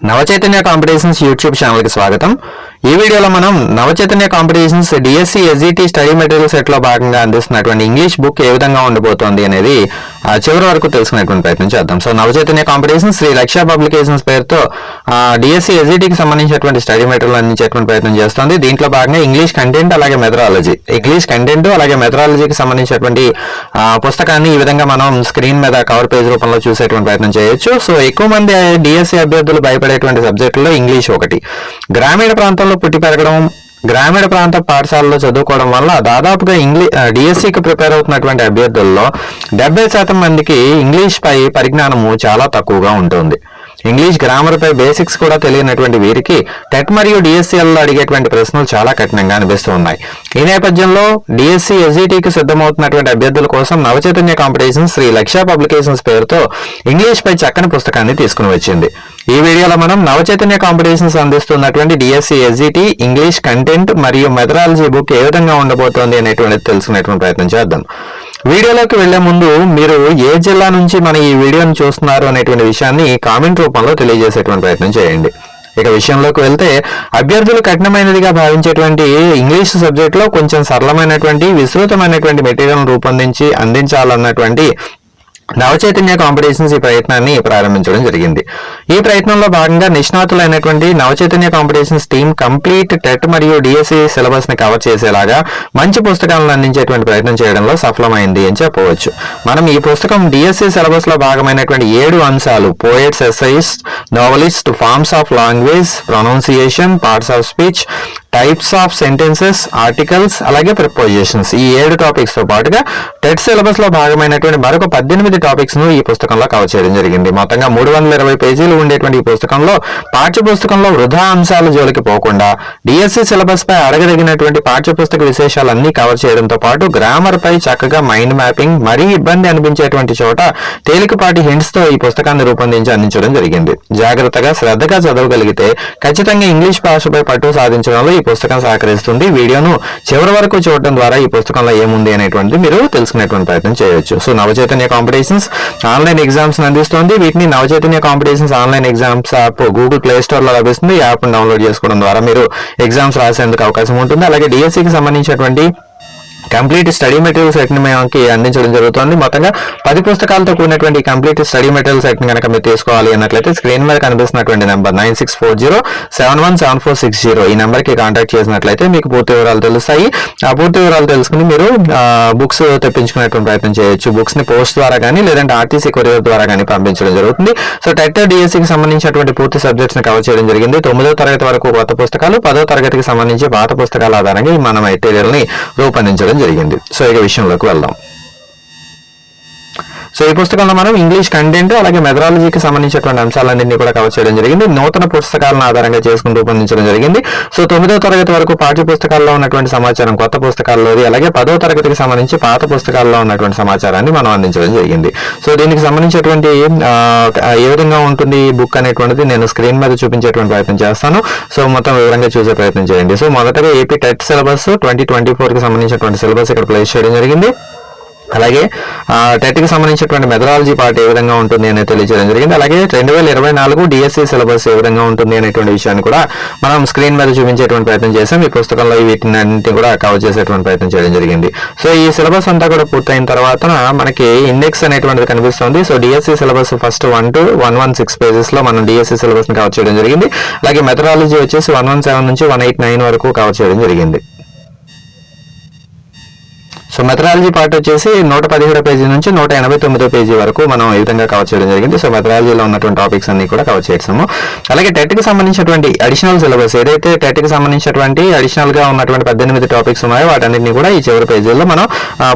Navachaitanya competitions YouTube ఛానల్కి స్వాగతం. ఈ వీడియోలో మనం Navachaitanya competitions DSC SGT study material సెట్లో భాగంగా అందిస్తున్నటువంటి ఇంగ్లీష్ బుక్ ఏ విధంగా ఉండబోతోంది అనేది చివరి వరకు తెలుసుకునేటువంటి ప్రయత్నం చేద్దాం. సో నవచైతన్య కాంపిటీషన్స్ శ్రీ లక్ష్య పబ్లికేషన్స్ పేరుతో డిఎస్సి ఎస్జిటికి సంబంధించినటువంటి స్టడీ మెటీరియల్ అందించేటువంటి ప్రయత్నం చేస్తుంది. దీంట్లో భాగంగా ఇంగ్లీష్ కంటెంట్ అలాగే మెథడాలజీ ఇంగ్లీష్ కంటెంట్ అలాగే మెథడాలజీకి సంబంధించినటువంటి పుస్తకాన్ని ఈ విధంగా మనం స్క్రీన్ మీద కవర్ పేజ్ రూపంలో చూసేటువంటి ప్రయత్నం చేయొచ్చు. సో ఎక్కువ మంది డిఎస్సి అభ్యర్థులు భయపడేటువంటి సబ్జెక్టులో ఇంగ్లీష్ ఒకటి. గ్రామీణ ప్రాంతంలో పుట్టి పెరగడం గ్రామీణ ప్రాంత పాఠశాలలో చదువుకోవడం వల్ల దాదాపుగా ఇంగ్లీ డిఎస్సికి ప్రిపేర్ అవుతున్నటువంటి అభ్యర్థుల్లో డెబ్బై శాతం మందికి ఇంగ్లీష్ పై పరిజ్ఞానము చాలా తక్కువగా ఉంటుంది. ఇంగ్లీష్ గ్రామర్పై బేసిక్స్ కూడా తెలియనటువంటి వీరికి టెట్ మరియు డిఎస్సిఎల్లో అడిగేటువంటి ప్రశ్నలు చాలా కఠినంగా అనిపిస్తూ ఉన్నాయి. ఈ నేపథ్యంలో డిఎస్సి ఎస్జిటికి సిద్ధమవుతున్నటువంటి అభ్యర్థుల కోసం నవచైతన్య కాంపిటీషన్ శ్రీ లక్ష్య పబ్లికేషన్స్ పేరుతో ఇంగ్లీష్ పై చక్కని పుస్తకాన్ని తీసుకుని వచ్చింది. ఈ వీడియోలో మనం నవచైతన్య కాంపిటీషన్స్ అందిస్తున్నటువంటి డిఎస్సి ఎస్జిటి ఇంగ్లీష్ కంటెంట్ మరియు మెథడాలజీ బుక్ ఏ విధంగా ఉండబోతోంది అనేటువంటిది తెలుసుకునేటువంటి ప్రయత్నం చేద్దాం. వీడియోలోకి వెళ్ళే ముందు మీరు ఏ జిల్లా నుంచి మన ఈ వీడియోని చూస్తున్నారు అనేటువంటి విషయాన్ని కామెంట్ రూపంలో తెలియజేసేటువంటి ప్రయత్నం చేయండి. ఇక విషయంలోకి వెళ్తే అభ్యర్థులు కఠినమైనదిగా భావించేటువంటి ఇంగ్లీష్ సబ్జెక్ట్లో కొంచెం సరళమైనటువంటి విస్తృతమైనటువంటి మెటీరియల్ రూపొందించి అందించాలన్నటువంటి నవచైతన్య కాంపిటీషన్స్ ఈ ప్రయత్నాన్ని ప్రారంభించడం జరిగింది. ఈ ప్రయత్నంలో భాగంగా నిష్ణాతులైనటువంటి Navachaitanya competitions team complete TET మరియు డిఎస్సి సిలబస్ని కవర్ చేసేలాగా మంచి పుస్తకాలను అందించేటువంటి ప్రయత్నం చేయడంలో సఫలమైంది అని చెప్పవచ్చు. మనం ఈ పుస్తకం డిఎస్సి సిలబస్లో భాగమైనటువంటి ఏడు అంశాలు poets essays novelist forms of language pronunciation parts of speech types of sentences articles అలాగే ప్రిపోజిషన్స్ ఈ ఏడు టాపిక్స్తో పాటుగా టెట్ సిలబస్లో భాగమైనటువంటి మరొక పద్దెనిమిది టాపిక్స్ను ఈ పుస్తకంలో కవర్ చేయడం జరిగింది. మొత్తంగా మూడు వందల ఇరవై పేజీలు ఉండేటువంటి ఈ పుస్తకంలో పాఠ్య పుస్తకంలో వృధా అంశాల జోలికి పోకుండా డిఎస్సి సిలబస్ పై అడగదగినటువంటి పాఠ్య పుస్తక విశేషాలన్నీ కవర్ చేయడంతో పాటు గ్రామర్ పై చక్కగా మైండ్ మ్యాపింగ్ మరీ ఇబ్బంది అనిపించేటువంటి చోట తేలికపాటి హింట్స్తో ఈ పుస్తకాన్ని రూపొందించి అందించడం జరిగింది. జాగ్రత్తగా శ్రద్ధగా చదవగలిగితే ఖచ్చితంగా ఇంగ్లీష్ భాషపై పట్టు సాధించడంలో ఈ పుస్తకం సహకరిస్తుంది వీడియోను చివరి వరకు చూడటం ద్వారా ఈ పుస్తకంలో ఏముంది అనేటువంటిది మీరు తెలుసుకునేటువంటి ప్రయత్నం చేయొచ్చు. So Navachaitanya competitions online exams అందిస్తుంది. వీటిని Navachaitanya competitions online exams app Google play స్టోర్లో లభిస్తుంది. ఈ యాప్ డౌన్లోడ్ చేసుకోవడం ద్వారా మీరు ఎగ్జామ్స్ రాసేందుకు అవకాశం ఉంటుంది. అలాగే డిఎస్సికి సంబంధించినటువంటి కంప్లీట్ స్టడీ మెటీరియల్ సెట్ని మనకి అందించడం జరుగుతుంది. మొత్తంగా పది పుస్తకాలతో కూడినటువంటి కంప్లీట్ స్టడీ మెటీరియల్ సెట్ని కనుక మీరు తీసుకోవాలి అన్నట్లయితే స్క్రీన్ మీద కనిపిస్తున్నటువంటి number nine six four zero seven one seven four six zero ఈ నెంబర్కి కాంటాక్ట్ చేసినట్లయితే మీకు పూర్తి వివరాలు తెలుస్తాయి. ఆ పూర్తి వివరాలు తెలుసుకుని మీరు బుక్స్ తెప్పించుకునేటువంటి ప్రయత్నం చేయొచ్చు. బుక్స్ని పోస్ట్ ద్వారా కానీ లేదంటే ఆర్టీసీ కొరియర్ ద్వారా కానీ పంపించడం జరుగుతుంది. సో టెట్ డిఎస్సికి సంబంధించినటువంటి పూర్తి సబ్జెక్ట్స్ని కవర్ చేయడం జరిగింది. తొమ్మిదో తరగతి వరకు కొత్త పుస్తకాలు పదో తరగతికి సంబంధించి పాత పుస్తకాల ఆధారంగా ఈ మన మెటీరియల్ రూపొందించడం జరిగింది. సో ఇక విషయంలోకి వెళ్దాం. సో ఈ పుస్తకంలో మనం ఇంగ్లీష్ కంటెంట్ అలాగే మెథడాలజీకి సంబంధించినటువంటి అంశాలన్నింటినీ కూడా కవర్ చేయడం జరిగింది. నూతన పుస్తకాలను ఆధారంగా చేసుకుని రూపొందించడం జరిగింది. సో తొమ్మిదో తరగతి వరకు పాఠ్య పుస్తకాల్లో ఉన్నటువంటి సమాచారం కొత్త పుస్తకాల్లోది అలాగే పదో తరగతికి సంబంధించి పాత పుస్తకాల్లో ఉన్నటువంటి సమాచారాన్ని మనం అందించడం జరిగింది. సో దీనికి సంబంధించినటువంటి ఏ విధంగా ఉంటుంది ఈ బుక్ అనేటువంటిది నేను స్క్రీన్ మీద చూపించేటువంటి ప్రయత్నం చేస్తాను. సో మొత్తం వివరంగా చూసే ప్రయత్నం చేయండి. సో మొదటగా AP TET syllabus twenty twenty ఫోర్కి సంబంధించినటువంటి సిలబస్ ఇక్కడ ప్లేస్ చేయడం జరిగింది. అలాగే టెట్కి సంబంధించినటువంటి మెథడాలజీ పార్ట్ ఏ విధంగా ఉంటుంది అనేది తెలియజేయడం జరిగింది. అలాగే రెండు వేల ఇరవై నాలుగు డిఎస్సి సిలబస్ ఏ విధంగా ఉంటుంది అనేటువంటి విషయాన్ని కూడా మనం స్క్రీన్ మీద చూపించేటువంటి ప్రయత్నం చేసాం ఈ పుస్తకంలో వీటిని అన్నింటినీ కూడా కవర్ చేసేటువంటి ప్రయత్నం చేయడం జరిగింది. సో ఈ సిలబస్ అంతా కూడా పూర్తయిన తర్వాత మనకి ఇండెక్స్ అనేటువంటిది కనిపిస్తుంది. So DSC syllabus first one two one one six పేజెస్లో మనం డిఎస్సి సిలబస్ని కవర్ చేయడం జరిగింది. అలాగే మెథడాలజీ వచ్చేసి వన్ వన్ సెవెన్ నుంచి వన్ ఎయిట్ నైన్ వరకు కవర్ చేయడం జరిగింది. సో మెథడాలజీ పార్ట్ వచ్చేసి నూట పదిహేడు పేజీ నుంచి నూట ఎనభై తొమ్మిదో పేజీ వరకు మనం ఈ విధంగా కవర్ చేయడం జరిగింది. సో మెథడాలజీలో ఉన్నటువంటి టాపిక్స్ అన్ని కూడా కవర్ చేసాము అలాగే టెట్కి సంబంధించినటువంటి అడిషనల్ సిలబస్ ఏదైతే టెట్కి సంబంధించినటువంటి అడిషనల్గా ఉన్నటువంటి పద్దెనిమిది టాపిక్స్ ఉన్నాయో వాటన్నిటిని కూడా ఈ చివరి పేజీలో మనం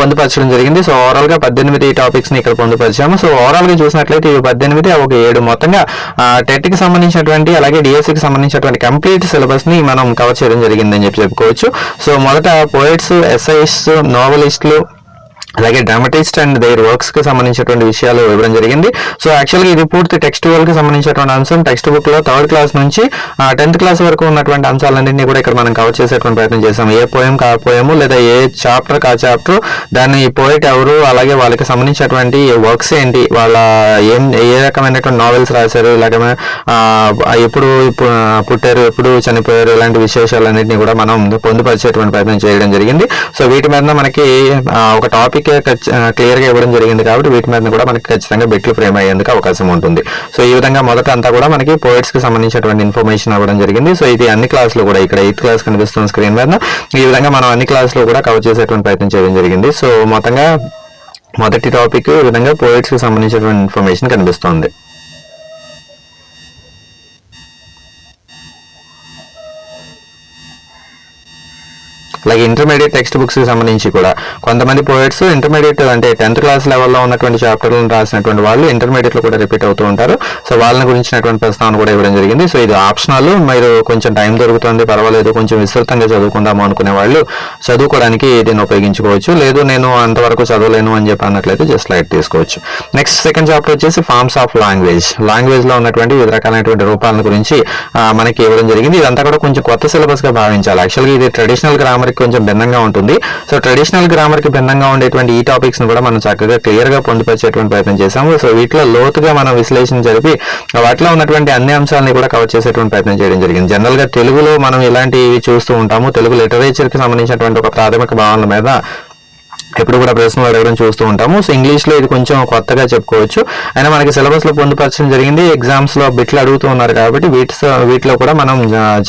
పొందుపరచడం జరిగింది. సో ఓవరాల్గా పద్దెనిమిది టాపిక్స్ని ఇక్కడ పొందుపరిచాము. సో ఓవరాల్గా చూసినట్లయితే ఈ పద్దెనిమిది ఒక ఏడు మొత్తంగా టెట్కి సంబంధించినటువంటి అలాగే డిఎస్సి కి సంబంధించినటువంటి కంప్లీట్ సిలబస్ని మనం కవర్ చేయడం జరిగిందని చెప్పి చెప్పుకోవచ్చు. సో మొదట పోయిట్స్ ఎస్ఐస్ నోవలిస్టులు అలాగే డ్రామటిస్ట్ అండ్ దేర్ వర్క్స్కి సంబంధించినటువంటి విషయాలు ఇవ్వడం జరిగింది. సో యాక్చువల్గా ఇది పూర్తి టెక్స్ట్కి సంబంధించినటువంటి అంశం. టెక్స్ట్ బుక్లో థర్డ్ క్లాస్ నుంచి టెన్త్ క్లాస్ వరకు ఉన్నటువంటి అంశాలన్నింటినీ కూడా ఇక్కడ మనం కవర్ చేసేటువంటి ప్రయత్నం చేసాం ఏ పోయం కా పోయము లేదా ఏ చాప్టర్ కా చాప్టర్ దాన్ని పోయిట్ ఎవరు అలాగే వాళ్ళకి సంబంధించినటువంటి వర్క్స్ ఏంటి వాళ్ళ ఏం ఏ రకమైనటువంటి నావెల్స్ రాశారు ఇలాగే ఎప్పుడు పుట్టారు ఎప్పుడు చనిపోయారు ఇలాంటి విశేషాలన్నింటినీ కూడా మనం పొందుపరిచేటువంటి ప్రయత్నం చేయడం జరిగింది. సో వీటి మీద మనకి ఒక టాపిక్ క్లియర్గా ఇవ్వడం జరిగింది కాబట్టి వీటి మీద కూడా మనకి ఖచ్చితంగా బెట్లు ఫ్రేమ్ అయ్యేందుకు అవకాశం ఉంటుంది. సో ఈ విధంగా మొదట అంతా కూడా మనకి పోయిట్స్కి సంబంధించినటువంటి ఇన్ఫర్మేషన్ అవ్వడం జరిగింది. సో ఇది అన్ని క్లాసులు కూడా ఇక్కడ ఎయిత్ క్లాస్ కనిపిస్తున్న స్క్రీన్ మీద. ఈ విధంగా మనం అన్ని క్లాసులు కూడా కవర్ చేసేటువంటి ప్రయత్నం చేయడం జరిగింది. సో మొత్తంగా మొదటి టాపిక్ ఈ విధంగా పోయిట్స్కి సంబంధించినటువంటి ఇన్ఫర్మేషన్ కనిపిస్తుంది. అలాగే ఇంటర్మీడియట్ టెక్స్ట్ బుక్స్కి సంబంధించి కూడా. కొంతమంది పోయిట్స్ ఇంటర్మీడియట్ అంటే టెన్త్ క్లాస్ లెవెల్లో ఉన్నటువంటి చాప్టర్లను రాసినటువంటి వాళ్ళు ఇంటర్మీడియట్లో కూడా రిపీట్ అవుతూ ఉంటారు. సో వాళ్ళని గురించినటువంటి ప్రస్తావన కూడా ఇవ్వడం జరిగింది. సో ఇది ఆప్షనల్ మీరు కొంచెం టైం దొరుకుతుంది పర్వాలేదు కొంచెం విస్తృతంగా చదువుకుందాము అనుకునే వాళ్ళు చదువుకోవడానికి దీన్ని ఉపయోగించుకోవచ్చు. లేదు నేను అంతవరకు చదవలేను అని చెప్పి అన్నట్లయితే జస్ట్ లైట్ తీసుకోవచ్చు. నెక్స్ట్ సెకండ్ చాప్టర్ వచ్చేసి ఫార్మ్స్ ఆఫ్ లాంగ్వేజ్ లాంగ్వేజ్లో ఉన్నటువంటి వివిధ రకాలైనటువంటి రూపాలను గురించి మనకి ఇవ్వడం జరిగింది. ఇదంతా కూడా కొంచెం కొత్త సిలబస్గా భావించాలి. యాక్చువల్గా ఇది ట్రెడిషనల్ గ్రామర్ గ్రామర్కి కొంచెం భిన్నంగా ఉంటుంది. సో ట్రెడిషనల్ గ్రామర్కి భిన్నంగా ఉండేటువంటి ఈ టాపిక్స్ని కూడా మనం చక్కగా క్లియర్గా పొందుపరిచేటువంటి ప్రయత్నం చేశాము. సో వీటిలో లోతుగా మనం విశ్లేషణ జరిపి వాటిలో ఉన్నటువంటి అన్ని అంశాలని కూడా కవర్ చేసేటువంటి ప్రయత్నం చేయడం జరిగింది. జనరల్గా తెలుగులో మనం ఇలాంటివి చూస్తూ ఉంటాము. తెలుగు లిటరేచర్కి సంబంధించినటువంటి ఒక ప్రాథమిక భావనల మీద ఎప్పుడు కూడా ప్రశ్నలు అడగడం చూస్తూ ఉంటాము. సో ఇంగ్లీష్లో ఇది కొంచెం కొత్తగా చెప్పుకోవచ్చు. అయినా మనకి సిలబస్లో పొందుపరచడం జరిగింది. ఎగ్జామ్స్లో బిట్లు అడుగుతూ ఉన్నారు కాబట్టి వీటి వీటిలో కూడా మనం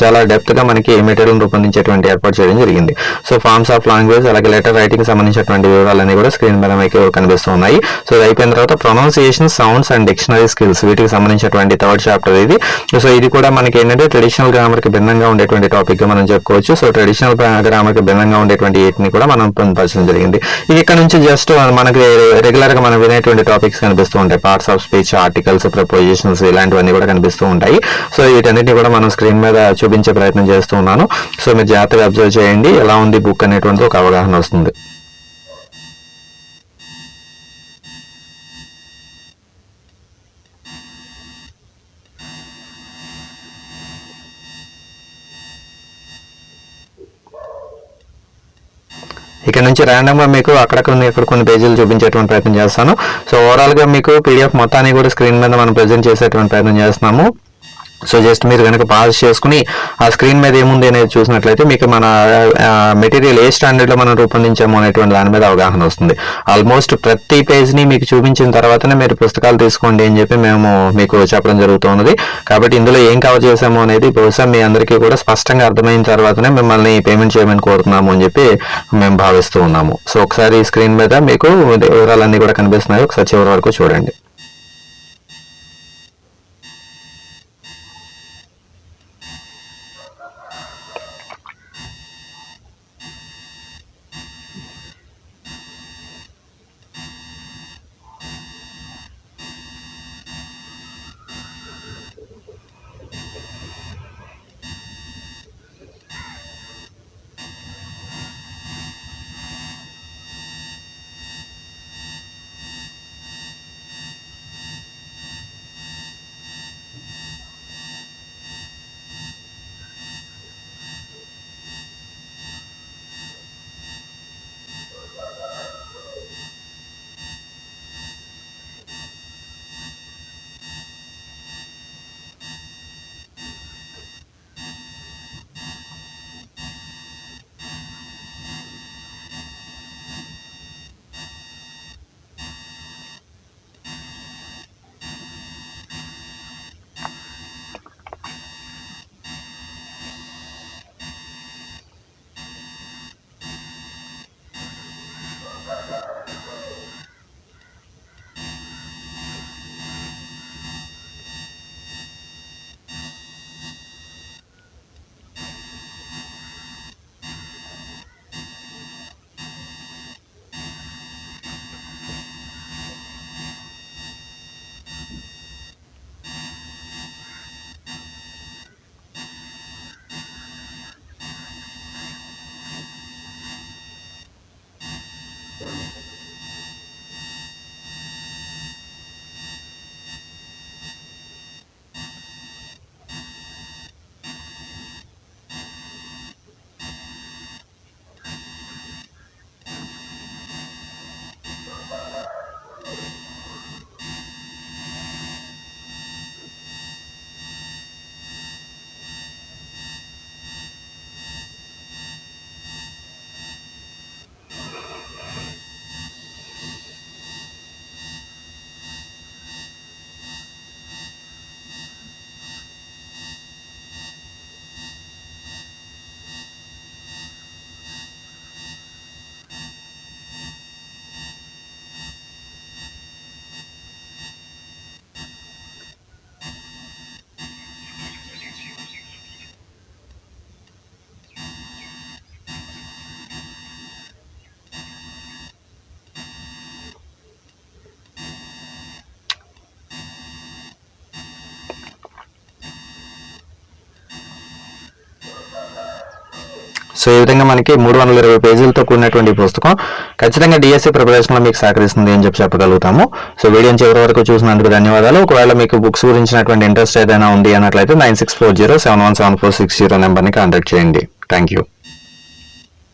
చాలా డెప్త్గా మనకి మెటీరియల్ రూపొందించేటువంటి ఏర్పాటు చేయడం జరిగింది. సో ఫార్మ్స్ ఆఫ్ లాంగ్వేజ్ అలాగే లెటర్ రైటింగ్ సంబంధించినటువంటి వివరాలన్నీ కూడా స్క్రీన్ మీద మీకు కనిపిస్తున్నాయి సో ఇది అయిపోయిన తర్వాత pronunciation sounds and dictionary skills వీటికి సంబంధించినటువంటి థర్డ్ చాప్టర్ ఇది. సో ఇది కూడా మనకి ఏంటంటే ట్రెడిషనల్ గ్రామర్కి భిన్నంగా ఉండేటువంటి టాపిక్గా మనం చెప్పుకోవచ్చు. సో ట్రెడిషనల్ గ్రామర్కి భిన్నంగా ఉండేటువంటి వీటిని కూడా మనం పొందుపరచడం జరిగింది. ఇది ఇక్కడ నుంచి జస్ట్ మనకి రెగ్యులర్గా మనం వినేటువంటి టాపిక్స్ కనిపిస్తూ ఉంటాయి. Parts of speech articles prepositions ఇలాంటివన్నీ కూడా కనిపిస్తూ ఉంటాయి. సో వీటన్నిటిని కూడా మనం స్క్రీన్ మీద చూపించే ప్రయత్నం చేస్తూ ఉన్నాను. సో మీరు జాగ్రత్తగా అబ్జర్వ్ చేయండి. ఎలా ఉంది బుక్ అనేటువంటి ఒక అవగాహన వస్తుంది. ఇక్కడ నుంచి ర్యాండమ్గా మీకు అక్కడ కొన్ని ఇక్కడ కొన్ని పేజీలు చూపించేటువంటి ప్రయత్నం చేస్తాను. సో ఓవరాల్గా మీకు పీడిఎఫ్ మొత్తాన్ని కూడా స్క్రీన్ మీద మనం ప్రజెంట్ చేసేటువంటి ప్రయత్నం చేస్తున్నాము. సో జస్ట్ మీరు కనుక పాస్ చేసుకుని ఆ స్క్రీన్ మీద ఏముంది అనేది చూసినట్లయితే మీకు మన మెటీరియల్ ఏ స్టాండర్డ్లో మనం రూపొందించాము అనేటువంటి దాని మీద అవగాహన వస్తుంది. ఆల్మోస్ట్ ప్రతి పేజ్ని మీకు చూపించిన తర్వాతనే మీరు పుస్తకాలు తీసుకోండి అని చెప్పి మేము మీకు చెప్పడం జరుగుతున్నది కాబట్టి ఇందులో ఏం కవర్ చేసాము అనేది బహుశా మీ అందరికీ కూడా స్పష్టంగా అర్థమైన తర్వాతనే మిమ్మల్ని పేమెంట్ చేయమని కోరుతున్నాము అని చెప్పి మేము భావిస్తూ ఉన్నాము. సో ఒకసారి స్క్రీన్ మీద మీకు వివరాలన్నీ కూడా కనిపిస్తున్నాయి. ఒకసారి చివరి వరకు చూడండి. సో ఈ విధంగా మనకి మూడు వందల ఇరవై పేజీలతో కూడినటువంటి పుస్తకం ఖచ్చితంగా డిఎస్సి ప్రిపరేషన్లో మీకు సహకరిస్తుంది అని చెప్పి చెప్పగలుగుతాము. సో వీడియోని చివరి వరకు చూసినందుకు ధన్యవాదాలు. ఒకవేళ మీకు బుక్స్ గురించినటువంటి ఇంట్రెస్ట్ ఏదైనా ఉంది అన్నట్లయితే nine six four zero seven one seven four six zero నెంబర్ని కాంటాక్ట్ చేయండి. Thank you.